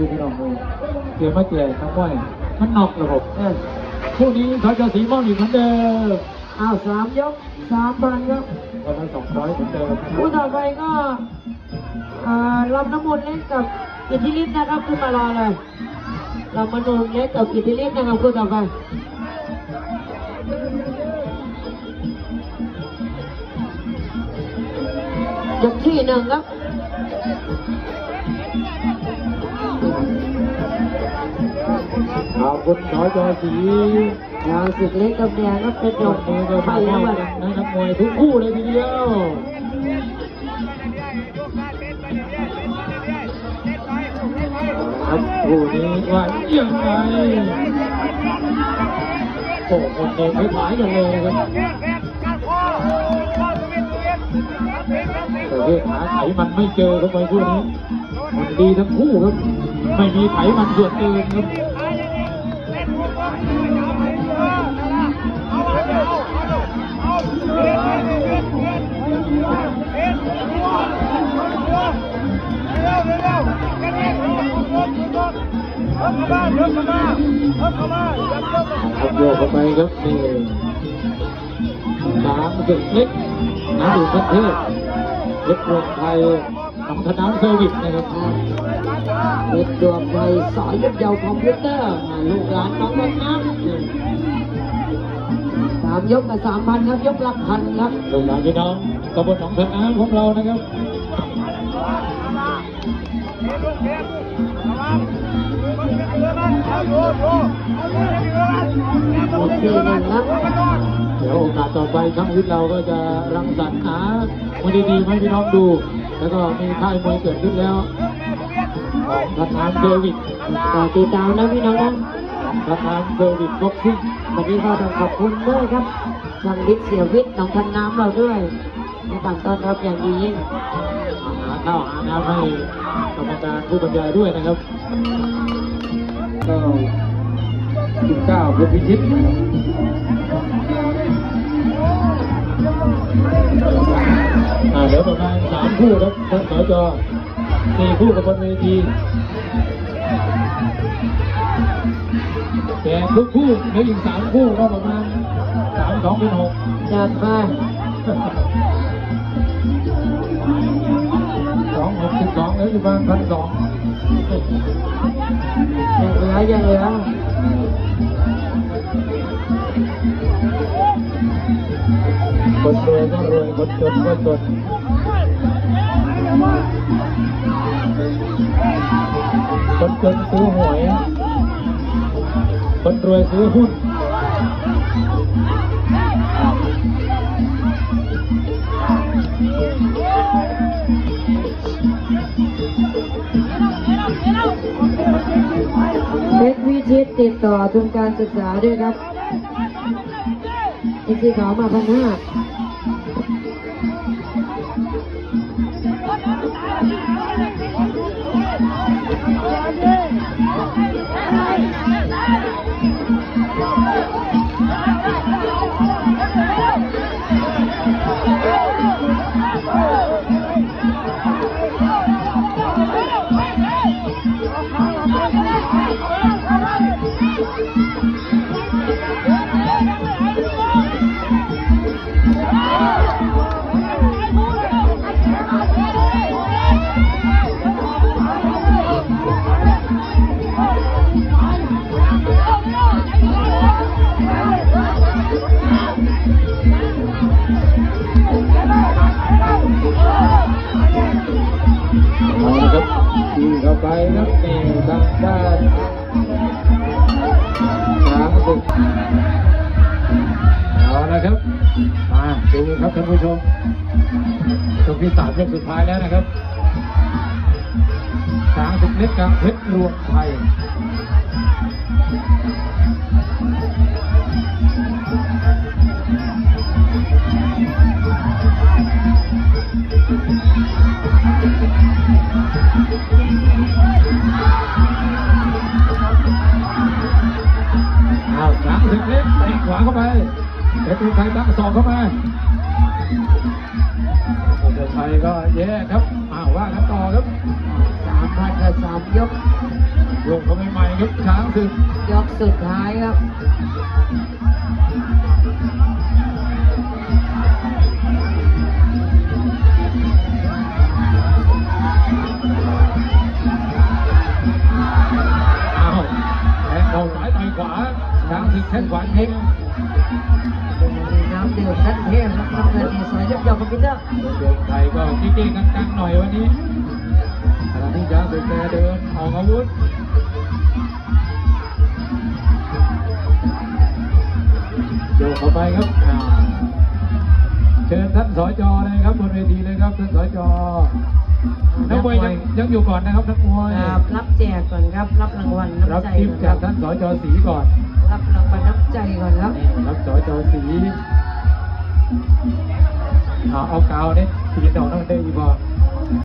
ดูพี่น้องเลยเสียมาเจยทั้งว่ายมันนอกระบบเออคู่นี้เขาจะสีม่วงอีกเหมือนเดิมอ้าวสามยกสามพันครับประมาณสองร้อยเหมือนเดิมคู่ต่อไปก็อ่าลำน้ำมนต์เล็กกับอิทธิฤทธิ์นะครับขึ้นมารอเลยลำน้ำมนต์เล็กกับอิทธิฤทธิ์นะครับคู่ต่อไปยกที่หนึ่งครับ อบคุณน้อยจอสียาวสึกเล็กกับแดงครับเป็นยยกมือไปแล้วให้อะนักมวยทุกคู่เลยทีเดียวครับคู่นี้ว่ายังไงโอ้โหคนเดินไม่หายกันเลยครับแต่เรื่องหาไขมันไม่เจอเข้าไปคู่นี้มันดีทั้งคู่ครับ ไม่มีไขมันส่วนเกินครับ โยกเข้าไปครับนี่ช้างศึกเล็กน้ำดื่มประเทศเล็กรวมไทยทำธน้ำเซอร์วิสนะครับเด็กดวงใจสอยยุดเยาวคอมพิวเตอร์ลูกหลานน้องน้ำน้ำสามยกกับสามพันครับยกหละพันครับลูกหลานพี่น้องตำบลหนองธน้ำของเรานะครับ หมดที่หนึ่งครับเดี๋ยวโอกาสต่อไปช่างวิทย์เราก็จะรังสรรค์หามวยดีๆให้พี่น้องดู แล้วก็มีค่ายมวยเกิดขึ้นแล้วของธานเซอร์วิสต่อติดตามนะพี่น้องนะธน้ำเซอร์วิสบ็อกซิ่งวันนี้ก็ต้องขอบคุณด้วยครับช่างวิทย์เสียวิทย์น้องทันน้ำเราด้วยในการต้อนรับอย่างดียิ่ง ข้าวหาน้ำให้กรรมการผู้บรรยายด้วยนะครับก็กินข้าวเพื่อพิชิตอ่าเดี๋ยวประมาณสามคู่ครับท่านสจสี่คู่กับบนเวทีแต่ทุกคู่เหลืออีกสามคู่ก็ประมาณสามสองเป็นหกจัดไป สองหกสิบสองแล้วอยู่ประมาณพันสองยัง ชรวิชิตติดต่อทุนการศึกษาด้วยครับอีกสีขาวมาพันห้า ไปครับนี่ทางด้านช้างศึกเอาละครับ มาดูครับท่านผู้ชมชมที่สามยกสุดท้ายแล้วนะครับช้างศึกเล็กกับเพชรรวมไทย ขวาเข้าไปเพชรรวมไทยตั้งสองเข้ามาเพชรชัยก็แย่ครับอ้าวว่ากันต่อครับสามพันกับสามยกลงเข้าไปใหม่ครับช้างสึกยกสุดท้ายครับ แข้งขวาเทงมีน้ำดื่มชั้นเทพครับน้ำเงินนี่สวยยับยับคอมพิวเตอร์เดินไทยก็กิ๊กๆกังๆหน่อยวันนี้ขณะที่ช้างศึกแกเดินออกอาวุธโยกเข้าไปครับอ่าเชิญท่านสจเลยครับบนเวทีเลยครับท่านสจนักมวยยังยังอยู่ก่อนนะครับนักมวยครับรับแจกก่อนครับรับรางวัลรับน้ำใจทิปก่อนคจารักบท่านสจสีก่อน รับรางวัลน้ำใจก่อนครับรับสจสีเอาเอากาวเนี่ยสีดอกนั่นได้อีกบอ